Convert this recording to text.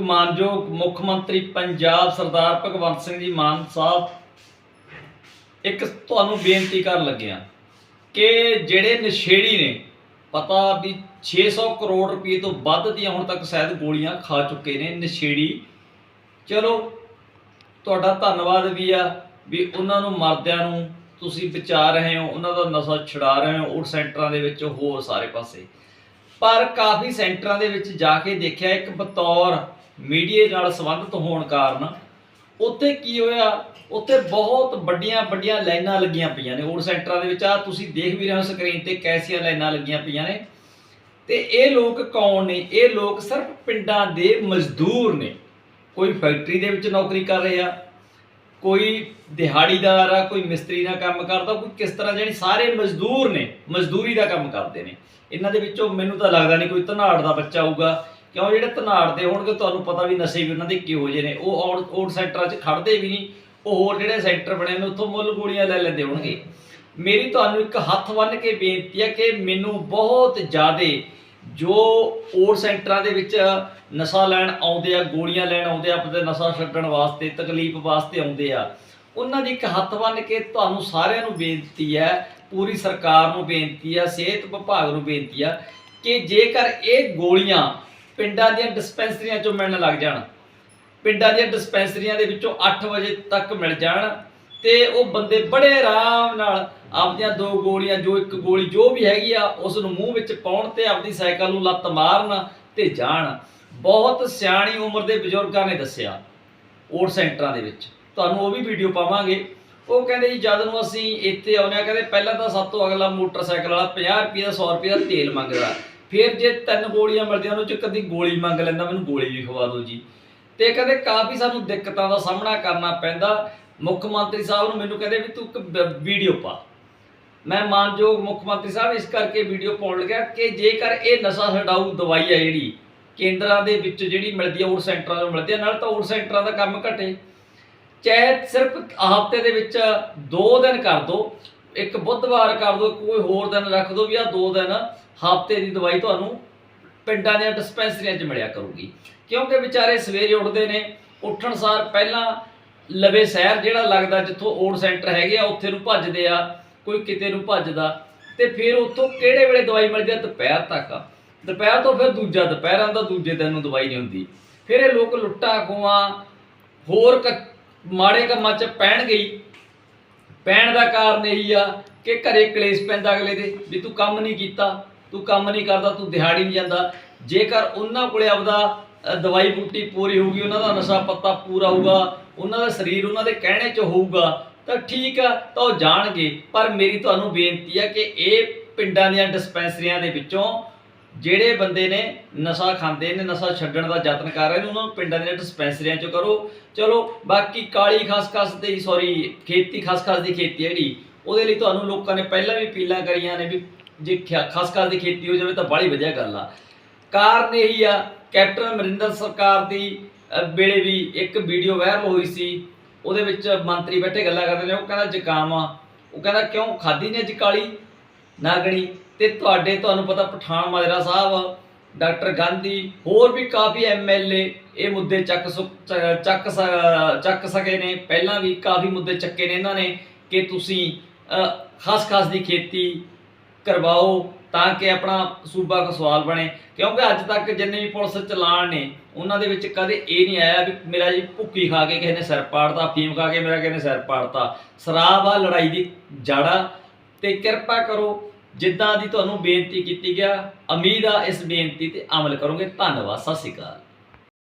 ਮਾਨਯੋਗ ਮੁੱਖ ਮੰਤਰੀ ਪੰਜਾਬ ਸਰਦਾਰ ਭਗਵੰਤ ਸਿੰਘ ਜੀ ਮਾਨ ਸਾਹਿਬ, ਇੱਕ ਤੁਹਾਨੂੰ ਬੇਨਤੀ ਕਰਨ ਲੱਗਿਆ ਕਿ ਜਿਹੜੇ ਨਸ਼ੇੜੀ ਨੇ, ਪਤਾ ਵੀ 600 ਕਰੋੜ ਰੁਪਏ ਤੋਂ ਵੱਧ ਦੀਆਂ ਹੁਣ ਤੱਕ ਸ਼ਾਇਦ ਗੋਲੀਆਂ ਖਾ ਚੁੱਕੇ ਨੇ ਨਸ਼ੇੜੀ। ਚਲੋ, ਤੁਹਾਡਾ ਧੰਨਵਾਦ ਵੀ ਆ ਵੀ ਉਹਨਾਂ ਨੂੰ ਮਰਦਿਆਂ ਨੂੰ ਤੁਸੀਂ ਬਚਾ ਰਹੇ ਹੋ, ਉਹਨਾਂ ਦਾ ਨਸ਼ਾ ਛੁਡਾ ਰਹੇ ਹੋ, ਉਹ ਸੈਂਟਰਾਂ ਦੇ ਵਿੱਚ, ਹੋਰ ਸਾਰੇ ਪਾਸੇ। ਪਰ ਕਾਫੀ ਸੈਂਟਰਾਂ ਦੇ ਵਿੱਚ ਜਾ ਕੇ ਦੇਖਿਆ ਇੱਕ ਬਤੌਰ ਮੀਡੀਆ ਨਾਲ ਸੰਬੰਧਿਤ ਹੋਣ ਕਾਰਨ ਉੱਥੇ ਕੀ ਹੋਇਆ? ਉੱਥੇ ਬਹੁਤ ਵੱਡੀਆਂ ਵੱਡੀਆਂ ਲਾਈਨਾਂ ਲੱਗੀਆਂ ਪਈਆਂ ਨੇ। ਉਹ ਸੈਂਟਰਾਂ ਦੇ ਵਿੱਚ ਆ, ਤੁਸੀਂ ਦੇਖ ਵੀ ਰਹੇ ਹੋ ਸਕਰੀਨ ਤੇ ਕੈਸੀਆਂ ਲਾਈਨਾਂ ਲੱਗੀਆਂ ਪਈਆਂ ਨੇ। ਤੇ ਇਹ ਲੋਕ ਕੌਣ ਨੇ? ਇਹ ਲੋਕ ਸਿਰਫ ਪਿੰਡਾਂ ਦੇ ਮਜ਼ਦੂਰ ਨੇ। ਕੋਈ ਫੈਕਟਰੀ ਦੇ ਵਿੱਚ ਨੌਕਰੀ ਕਰ ਰਿਹਾ ਕੋਈ ਦਿਹਾੜੀਦਾਰ ਆ, ਕੋਈ ਮਿਸਤਰੀ ਦਾ ਕੰਮ ਕਰਦਾ, ਕੋਈ ਕਿਸ ਤਰ੍ਹਾਂ ਜਾਨੀ ਸਾਰੇ ਮਜ਼ਦੂਰ ਨੇ, ਮਜ਼ਦੂਰੀ ਦਾ ਕੰਮ ਕਰਦੇ ਨੇ। ਇਹਨਾਂ ਦੇ ਵਿੱਚੋਂ ਮੈਨੂੰ ਤਾਂ ਲੱਗਦਾ ਨਹੀਂ ਕੋਈ ਧਨਾੜ ਦਾ ਬੱਚਾ ਹੋਊਗਾ ਕਿਉਂ ਜਿਹੜੇ ਧਨਾੜ ਦੇ ਹੋਣਗੇ ਤੁਹਾਨੂੰ ਪਤਾ ਵੀ ਨਸ਼ੇ ਵੀ ਉਹਨਾਂ ਦੇ ਕਿਹੋ ਜਿਹੇ ਨੇ। ਉਹ ਆਊਟ ਆਊਟ ਸੈਂਟਰਾਂ 'ਚ ਖੜਦੇ ਵੀ ਨਹੀਂ, ਉਹ ਹੋਰ ਜਿਹੜੇ ਸੈਂਟਰ ਬਣੇ ਨੇ ਉੱਥੋਂ ਮੁੱਲ ਗੋਲੀਆਂ ਲੈ ਲੈਂਦੇ ਹੋਣਗੇ। ਮੇਰੀ ਤੁਹਾਨੂੰ ਇੱਕ ਹੱਥ ਬੰਨ੍ਹ ਕੇ ਬੇਨਤੀ ਹੈ ਕਿ ਮੈਨੂੰ ਬਹੁਤ ਜ਼ਿਆਦਾ ਜੋ ਓਟ ਸੈਂਟਰਾਂ ਦੇ ਵਿੱਚ ਨਸ਼ਾ ਲੈਣ ਆਉਂਦੇ ਆ, ਗੋਲੀਆਂ ਲੈਣ ਆਉਂਦੇ ਆ ਆਪਣੇ ਨਸ਼ਾ ਛੱਡਣ ਵਾਸਤੇ, ਤਕਲੀਫ ਵਾਸਤੇ ਆਉਂਦੇ ਆ, ਉਹਨਾਂ ਦੀ ਇੱਕ ਹੱਥ ਬੰਨ੍ਹ ਕੇ ਤੁਹਾਨੂੰ ਸਾਰਿਆਂ ਨੂੰ ਬੇਨਤੀ ਹੈ, ਪੂਰੀ ਸਰਕਾਰ ਨੂੰ ਬੇਨਤੀ ਹੈ, ਸਿਹਤ ਵਿਭਾਗ ਨੂੰ ਬੇਨਤੀ ਆ ਕਿ ਜੇਕਰ ਇਹ ਗੋਲੀਆਂ ਪਿੰਡਾਂ ਦੀਆਂ ਡਿਸਪੈਂਸਰੀਆਂ ਚੋਂ ਮਿਲਣ ਲੱਗ ਜਾਣ। ਪਿੰਡਾਂ ਦੀਆਂ ਡਿਸਪੈਂਸਰੀਆਂ ਦੇ ਵਿੱਚੋਂ 8 ਵਜੇ ਤੱਕ ਮਿਲ ਜਾਣ ਤੇ ਉਹ ਬੰਦੇ ਬੜੇ ਆਰਾਮ ਨਾਲ ਆਪਦੀਆਂ ਦੋ ਗੋਲੀਆਂ, ਜੋ ਇੱਕ ਗੋਲੀ ਜੋ ਵੀ ਹੈਗੀ ਆ ਉਸ ਨੂੰ ਮੂੰਹ ਵਿੱਚ ਪਾਉਣ ਤੇ ਆਪਦੀ ਸਾਈਕਲ ਨੂੰ ਲੱਤ ਮਾਰਨ ਤੇ ਜਾਣ। ਬਹੁਤ ਸਿਆਣੀ ਉਮਰ ਦੇ ਬਜ਼ੁਰਗਾਂ ਨੇ ਦੱਸਿਆ ਓਟ ਸੈਂਟਰਾਂ ਦੇ ਵਿੱਚ। ਤੁਹਾਨੂੰ ਉਹ ਵੀ ਵੀਡੀਓ ਪਾਵਾਂਗੇ। ਉਹ ਕਹਿੰਦੇ ਜੀ, ਜਦ ਨੂੰ ਅਸੀਂ ਇੱਥੇ ਆਉਂਦੇ ਆ ਕਹਿੰਦੇ ਪਹਿਲਾਂ ਤਾਂ ਸਭ ਤੋਂ ਅਗਲਾ ਮੋਟਰਸਾਈਕਲ ਵਾਲਾ 50 ਰੁਪਏ ਦਾ 100 ਰੁਪਏ ਦਾ ਤੇਲ ਮੰਗਦਾ। ਫਿਰ ਜੇ ਤਿੰਨ ਗੋਲੀਆਂ ਮਿਲਦੀਆਂ ਉਹਨੂੰ ਚ ਕਦੀ ਗੋਲੀ ਮੰਗ ਲੈਂਦਾ, ਮੈਨੂੰ ਗੋਲੀ ਵੀ ਖਵਾ ਦਿਓ ਜੀ। ਤੇ ਕਹਿੰਦੇ ਕਾਫੀ ਸਾਨੂੰ ਦਿੱਕਤਾਂ ਦਾ ਸਾਹਮਣਾ ਕਰਨਾ ਪੈਂਦਾ। ਮੁੱਖ ਮੰਤਰੀ ਸਾਹਿਬ ਨੂੰ ਮੈਨੂੰ ਕਹਿੰਦੇ ਵੀ ਤੂੰ ਇੱਕ ਵੀਡੀਓ ਪਾ। ਮੈਂ ਮਾਨਯੋਗ ਮੁੱਖ ਮੰਤਰੀ ਸਾਹਿਬ, ਇਸ ਕਰਕੇ ਵੀਡੀਓ ਪਾਉਣ ਲੱਗਿਆ ਕਿ ਜੇਕਰ ਇਹ ਨਸ਼ਾ ਛਡਾਊ ਦਵਾਈ ਹੈ ਜਿਹੜੀ, ਕੇਂਦਰਾਂ ਦੇ ਵਿੱਚ ਜਿਹੜੀ ਮਿਲਦੀ ਹੈ ਓਟ ਸੈਂਟਰਾਂ ਨੂੰ ਮਿਲਦੀ ਹੈ ਨਾਲ ਤਾਂ ਓਟ ਸੈਂਟਰਾਂ ਦਾ ਕੰਮ ਘਟੇ। ਚਾਹੇ ਸਿਰਫ ਹਫ਼ਤੇ ਦੇ ਵਿੱਚ 2 ਦਿਨ ਕਰ ਦੋ ਇੱਕ ਬੁੱਧਵਾਰ ਕਰ ਦੋ ਕੋਈ ਹੋਰ ਦਿਨ ਰੱਖ ਦੋ ਵੀ ਆ ਦੋ ਦਿਨ ਹਫ਼ਤੇ ਦੀ ਦਵਾਈ ਤੁਹਾਨੂੰ ਪਿੰਡਾਂ ਦੀਆਂ ਡਿਸਪੈਂਸਰੀਆਂ 'ਚ ਮਿਲਿਆ ਕਰੂਗੀ। ਕਿਉਂਕਿ ਵਿਚਾਰੇ ਸਵੇਰੇ ਉੱਠਦੇ ਨੇ, ਉੱਠਣ ਸਾਰ ਪਹਿਲਾਂ ਲਵੇ ਸ਼ਹਿਰ ਜਿਹੜਾ ਲੱਗਦਾ ਜਿੱਥੋਂ ਓਟ ਸੈਂਟਰ ਹੈਗੇ ਆ, ਉੱਥੇ ਨੂੰ ਭੱਜਦੇ ਆ, ਕੋਈ ਕਿਤੇ ਨੂੰ ਭੱਜਦਾ ਤੇ ਫਿਰ ਉੱਥੋਂ ਕਿਹੜੇ ਵੇਲੇ ਦਵਾਈ ਮਿਲਦੀ ਆ? ਦੁਪਹਿਰ ਤੱਕ। ਦੁਪਹਿਰ ਤੋਂ ਫਿਰ ਦੂਜਾ, ਦੁਪਹਿਰਾਂ ਦਾ ਦੂਜੇ ਦਿਨ ਨੂੰ ਦਵਾਈ ਨਹੀਂ ਹੁੰਦੀ। ਫਿਰ ਇਹ ਲੋਕ ਲੁੱਟਾ ਖੋਆਂ ਹੋਰ ਕ- ਮਾੜੇ ਕੰਮਾਂ 'ਚ ਪੈਣ ਗਈ ਪੈਣ ਦਾ ਕਾਰਨ ਇਹੀ ਆ ਕਿ ਘਰੇ ਕਲੇਸ਼ ਪੈਂਦਾ ਅਗਲੇ ਦੇ ਵੀ ਤੂੰ ਕੰਮ ਨਹੀਂ ਕੀਤਾ, ਤੂੰ ਕੰਮ ਨਹੀਂ ਕਰਦਾ, ਤੂੰ ਦਿਹਾੜੀ ਨਹੀਂ ਜਾਂਦਾ। ਜੇਕਰ ਉਹਨਾਂ ਕੋਲੇ ਆਪਦਾ ਦਵਾਈ ਬੂਟੀ ਪੂਰੀ ਹੋਊਗੀ, ਉਹਨਾਂ ਦਾ ਨਸ਼ਾ ਪੱਤਾ ਪੂਰਾ ਹੋਊਗਾ, ਉਹਨਾਂ ਦਾ ਸਰੀਰ ਉਹਨਾਂ ਦੇ ਕਹਿਣੇ 'ਚ ਹੋਊਗਾ, ਤਾਂ ਠੀਕ ਆ, ਤਾਂ ਉਹ ਜਾਣਗੇ। ਪਰ ਮੇਰੀ ਤੁਹਾਨੂੰ ਬੇਨਤੀ ਆ ਕਿ ਇਹ ਪਿੰਡਾਂ ਦੀਆਂ ਡਿਸਪੈਂਸਰੀਆਂ ਦੇ ਵਿੱਚੋਂ ਜਿਹੜੇ ਬੰਦੇ ਨੇ ਨਸ਼ਾ ਖਾਂਦੇ ਨੇ, ਨਸ਼ਾ ਛੱਡਣ ਦਾ ਯਤਨ ਕਰ ਰਹੇ ਨੇ, ਉਹਨਾਂ ਨੂੰ ਪਿੰਡਾਂ ਦੀਆਂ ਡਿਸਪੈਂਸਰੀਆਂ 'ਚ ਕਰੋ। ਚਲੋ, ਬਾਕੀ ਕਾਲੀ ਖਸਖਸ ਤੇ ਸੌਰੀ ਖੇਤੀ, ਖਸਖਸ ਦੀ ਖੇਤੀ ਜਿਹੜੀ, ਉਹਦੇ ਲਈ ਤੁਹਾਨੂੰ ਲੋਕਾਂ ਨੇ ਪਹਿਲਾਂ ਵੀ ਅਪੀਲਾਂ ਕਰੀਆਂ ਨੇ ਵੀ ਜੇ ਖਿਆ- ਖਸਖਸ ਦੀ ਖੇਤੀ ਹੋ ਜਾਵੇ ਤਾਂ ਬੜੀ ਵਧੀਆ ਗੱਲ ਆ। ਕਾਰਨ ਇਹੀ ਆ, ਕੈਪਟਨ ਅਮਰਿੰਦਰ ਸਰਕਾਰ ਦੀ ਵੇਲੇ ਵੀ ਇੱਕ ਵੀਡੀਓ ਵਾਇਰਲ ਹੋਈ ਸੀ, ਉਹਦੇ ਵਿੱਚ ਮੰਤਰੀ ਬੈਠੇ ਗੱਲਾਂ ਕਰਦੇ ਨੇ, ਉਹ ਕਹਿੰਦਾ ਜ਼ੁਕਾਮ ਆ। ਉਹ ਕਹਿੰਦਾ, ਕਿਉਂ? ਖਾਦੀ ਨੇ ਅੱਜ ਕਾਲੀ? ਨਾਗਣੀ ਤੇ ਤੁਹਾਡੇ ਤੁਹਾਨੂੰ ਪਤਾ ਪਠਾਨ ਮਾਜਰਾ ਸਾਹਿਬ, ਡਾਕਟਰ ਗਾਂਧੀ, ਹੋਰ ਵੀ ਕਾਫੀ ਐਮਐਲਏ ਇਹ ਮੁੱਦੇ ਚੱਕ ਸੁ- ਚੱਕ ਸ- ਚੱਕ ਸਕੇ ਨੇ। ਪਹਿਲਾਂ ਵੀ ਕਾਫੀ ਮੁੱਦੇ ਚੱਕੇ ਨੇ ਇਹਨਾਂ ਨੇ ਕਿ ਤੁਸੀਂ ਖਾਸ ਖਾਸ ਦੀ ਖੇਤੀ ਕਰਵਾਓ ਤਾਂ ਕਿ ਆਪਣਾ ਸੂਬਾ ਕਸਵਾਲ ਬਣੇ। ਕਿਉਂਕਿ ਅੱਜ ਤੱਕ ਜਿੰਨੇ ਵੀ ਪੁਲਿਸ ਚਲਾਨ ਨੇ, ਉਹਨਾਂ ਦੇ ਵਿੱਚ ਕਦੇ ਇਹ ਨਹੀਂ ਆਇਆ ਵੀ ਮੇਰਾ ਜੀ ਭੁੱਕੀ ਖਾ ਕੇ ਕਿਸੇ ਨੇ ਸਿਰ ਪਾੜਤਾ ਫੀਮ ਖਾ ਕੇ ਮੇਰਾ ਕਿਸੇ ਨੇ ਸਿਰ ਪਾੜਤਾ। ਸ਼ਰਾਬ ਆ, ਲੜਾਈ ਦੀ ਜੜਾ। ਤੇ ਕਿਰਪਾ ਕਰੋ ਜਿੱਦਾਂ ਦੀ ਤੁਹਾਨੂੰ ਬੇਨਤੀ ਕੀਤੀ ਗਿਆ ਉਮੀਦ ਆ ਇਸ ਬੇਨਤੀ ਤੇ ਅਮਲ ਕਰੋਗੇ। ਧੰਨਵਾਦ, ਸਤਿ ਸ਼੍ਰੀ ਅਕਾਲ।